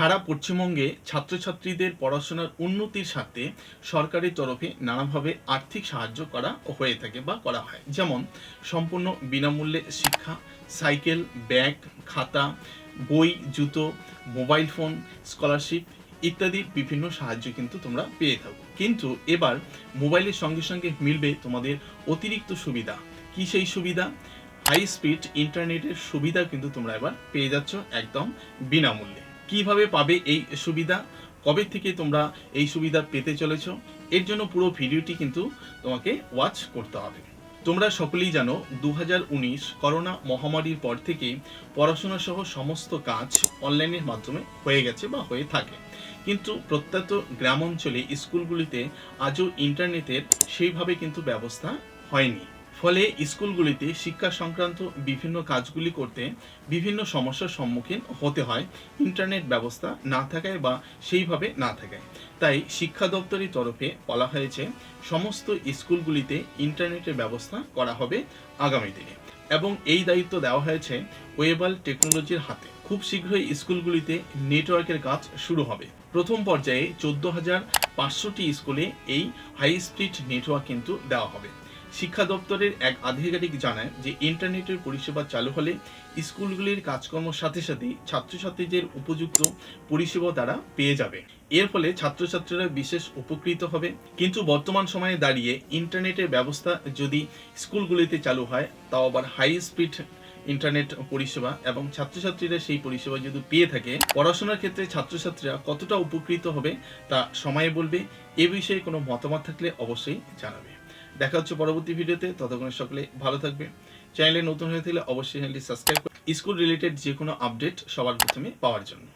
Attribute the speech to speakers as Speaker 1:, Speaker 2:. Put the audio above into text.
Speaker 1: সারা পশ্চিমবঙ্গে ছাত্রছাত্রীদের পড়াশোনার উন্নতির সাথে সরকারের তরফে নানাভাবে আর্থিক সাহায্য করা হয়ে থাকে বা করা হয়। যেমন, সম্পূর্ণ বিনামূল্যে শিক্ষা, সাইকেল, ব্যাগ, খাতা, বই, জুতো, মোবাইল ফোন, স্কলারশিপ ইত্যাদি বিভিন্ন সাহায্য কিন্তু তোমরা পেয়ে থাকো। কিন্তু এবার মোবাইলের সঙ্গে সঙ্গে মিলবে তোমাদের অতিরিক্ত সুবিধা। কি সেই সুবিধা? হাই স্পিড ইন্টারনেটের সুবিধা কিন্তু তোমরা এবার পেয়ে যাচ্ছ একদম বিনামূল্যে। কীভাবে পাবে এই সুবিধা? কবে থেকে তোমরা এই সুবিধা পেতে চলেছ? এর জন্য পুরো ভিডিওটি কিন্তু তোমাকে ওয়াচ করতে হবে। তোমরা সকলেই জানো দু হাজার উনিশ করোনা মহামারীর পর থেকে পড়াশোনা সহ সমস্ত কাজ অনলাইনের মাধ্যমে হয়ে গেছে বা হয়ে থাকে। কিন্তু প্রত্যন্ত গ্রাম অঞ্চলে স্কুলগুলিতে আজও ইন্টারনেটের সেইভাবে কিন্তু ব্যবস্থা হয়নি। ফলে স্কুলগুলিতে শিক্ষা সংক্রান্ত বিভিন্ন কাজগুলি করতে বিভিন্ন সমস্যার সম্মুখীন হতে হয়। ইন্টারনেট ব্যবস্থা না থাকায় বা সেইভাবে না থাকায়। তাই শিক্ষা দপ্তরের তরফে বলা হয়েছে, সমস্ত স্কুলগুলিতে ইন্টারনেটের ব্যবস্থা করা হবে আগামী দিনে। এবং এই দায়িত্ব দেওয়া হয়েছে ওয়েবাল টেকনোলজির হাতে। খুব শীঘ্রই স্কুলগুলিতে নেটওয়ার্কের কাজ শুরু হবে। প্রথম পর্যায়ে চোদ্দ হাজার পাঁচশোটি স্কুলে এই হাই স্পিড নেটওয়ার্ক কিন্তু দেওয়া হবে। শিক্ষা দপ্তরের এক আধিকারিক জানায় যে ইন্টারনেটের পরিষেবা চালু হলে স্কুলগুলির কাজকর্ম সাথে সাথে ছাত্রছাত্রীদের উপযুক্ত পরিষেবা তারা পেয়ে যাবে। এর ফলে ছাত্রছাত্রীরা বিশেষ উপকৃত হবে। কিন্তু বর্তমান সময়ে দাঁড়িয়ে ইন্টারনেটের ব্যবস্থা যদি স্কুলগুলিতে চালু হয়, তাও আবার হাই স্পিড ইন্টারনেট পরিষেবা এবং ছাত্রছাত্রীরা সেই পরিষেবা যদি পেয়ে থাকে, পড়াশোনার ক্ষেত্রে ছাত্রছাত্রীরা কতটা উপকৃত হবে তা সময়ে বলবে। এ বিষয়ে কোনো মতামত থাকলে অবশ্যই জানাবে। দেখা হচ্ছে পরবর্তী ভিডিওতে, ততক্ষণে সকলে ভালো থাকবে। চ্যানেলে নতুন হয়ে থাকলে অবশ্যই চ্যানেলটি সাবস্ক্রাইব স্কুল রিলেটেড যে কোনো আপডেট সবার প্রথমে পাওয়ার জন্য।